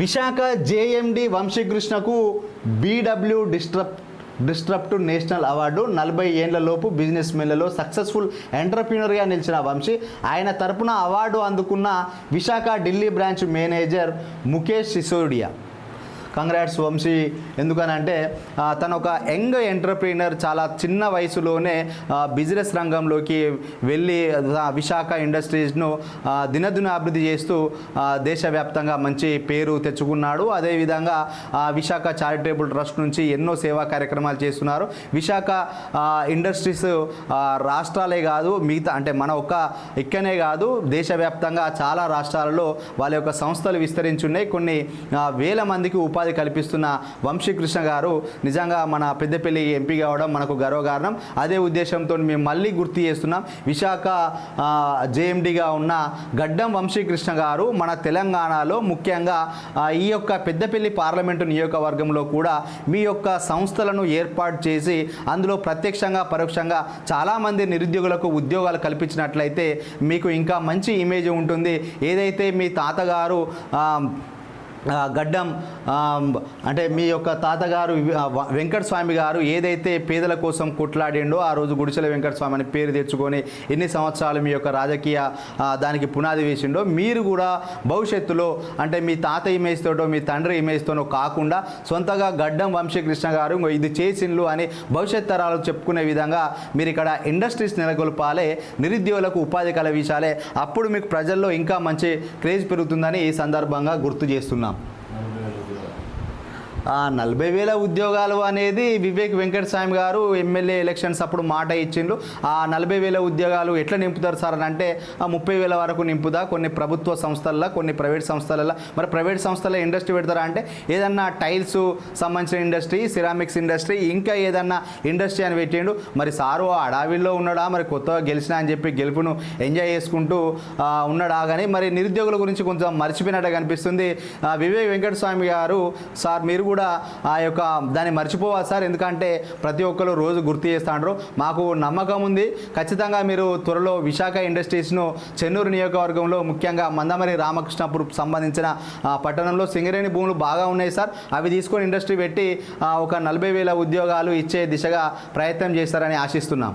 Visakha JMD వంశీకృష్ణకు BW disrupt disrupt national award నలభై ఏళ్ళలోపు business మెన్లలో successful ఎంటర్ప్రీనర్గా నిలిచిన వంశీ ఆయన తరపున అవార్డు అందుకున్న Visakha Delhi branch manager Mukesh Sisodia. Congrats Vamsi. ఎందుకనంటే తను ఒక యంగ్ ఎంటర్ప్రీనర్ చాలా చిన్న వయసులోనే బిజినెస్ రంగంలోకి వెళ్ళి విశాఖ ఇండస్ట్రీస్ను దినదినాభివృద్ధి దినదిన అభివృద్ధి చేస్తూ దేశవ్యాప్తంగా మంచి పేరు తెచ్చుకున్నాడు. అదేవిధంగా విశాఖ చారిటబుల్ ట్రస్ట్ నుంచి ఎన్నో సేవా కార్యక్రమాలు చేస్తున్నారు. విశాఖ ఇండస్ట్రీస్ రాష్ట్రాలే కాదు మిగతా అంటే మన ఒక్క ఇక్కనే కాదు దేశవ్యాప్తంగా చాలా రాష్ట్రాలలో వాళ్ళ యొక్క సంస్థలు విస్తరించున్నాయి కొన్ని వేల మందికి ఉపాధి కల్పిస్తున్న వంశీకృష్ణ గారు నిజంగా మన పెద్దపల్లి ఎంపీ కావడం మనకు గర్వకారణం. అదే ఉద్దేశంతో మేము మళ్ళీ గుర్తు చేస్తున్నాం. విశాఖ జేఎండిగా ఉన్న గడ్డం వంశీకృష్ణ గారు మన తెలంగాణలో ముఖ్యంగా ఈ యొక్క పెద్దపల్లి పార్లమెంటు నియోజకవర్గంలో కూడా మీ యొక్క సంస్థలను ఏర్పాటు చేసి అందులో ప్రత్యక్షంగా పరోక్షంగా చాలామంది నిరుద్యోగులకు ఉద్యోగాలు కల్పించినట్లయితే మీకు ఇంకా మంచి ఇమేజ్ ఉంటుంది. ఏదైతే మీ తాతగారు గడ్డం అంటే మీ యొక్క తాతగారు వెంకట స్వామి గారు ఏదైతే పేదల కోసం కొట్లాడిండో ఆ రోజు గుడిసెల వెంకట స్వామి అని పేరు తెచ్చుకొని ఎన్ని సంవత్సరాలు మీ యొక్క రాజకీయ దానికి పునాది వేసిండో మీరు కూడా భవిష్యత్తులో అంటే మీ తాత ఇమేజ్ మీ తండ్రి ఇమేజ్ కాకుండా సొంతగా గడ్డం వంశీకృష్ణ గారు ఇది చేసిండ్లు అని భవిష్యత్ తరాలు చెప్పుకునే విధంగా మీరు ఇక్కడ ఇండస్ట్రీస్ నెలకొల్పాలే నిరుద్యోగులకు ఉపాధి కల్పించాలే. అప్పుడు మీకు ప్రజల్లో ఇంకా మంచి క్రేజ్ పెరుగుతుందని ఈ సందర్భంగా గుర్తు చేస్తున్నాం. నలభై వేల ఉద్యోగాలు అనేది వివేక్ వెంకటస్వామి గారు ఎమ్మెల్యే ఎలక్షన్స్ అప్పుడు మాట ఇచ్చిండ్రు. ఆ నలభై వేల ఉద్యోగాలు ఎట్లా నింపుతారు సార్ అని అంటే ఆ ముప్పై వేల వరకు నింపుదా? కొన్ని ప్రభుత్వ సంస్థల్లో కొన్ని ప్రైవేట్ సంస్థలలో? మరి ప్రైవేట్ సంస్థల్లో ఇండస్ట్రీ పెడతారా అంటే ఏదన్నా టైల్స్ సంబంధించిన ఇండస్ట్రీ సిరామిక్స్ ఇండస్ట్రీ ఇంకా ఏదన్నా ఇండస్ట్రీ అని పెట్టిండు. మరి సారు ఆ ఉన్నాడా? మరి కొత్తగా గెలిచినా అని చెప్పి గెలుపును ఎంజాయ్ చేసుకుంటూ ఆ, ఉన్నాడా? కానీ మరి నిరుద్యోగుల గురించి కొంచెం మర్చిపోయినట్టు కనిపిస్తుంది ఆ, వివేక్ వెంకటస్వామి గారు సార్ మీరు కూడా ఆ యొక్క దాన్ని మర్చిపోవాలి సార్. ఎందుకంటే ప్రతి ఒక్కరు రోజు గుర్తు చేస్తాండ్రు. మాకు నమ్మకం ఉంది. ఖచ్చితంగా మీరు త్వరలో విశాఖ ఇండస్ట్రీస్ను చెన్నూరు నియోజకవర్గంలో ముఖ్యంగా మందమరి రామకృష్ణపురం సంబంధించిన పట్టణంలో సింగరేణి భూములు బాగా ఉన్నాయి సార్. అవి తీసుకొని ఇండస్ట్రీ పెట్టి ఒక నలభై వేల ఉద్యోగాలు ఇచ్చే దిశగా ప్రయత్నం చేస్తారని ఆశిస్తున్నాం.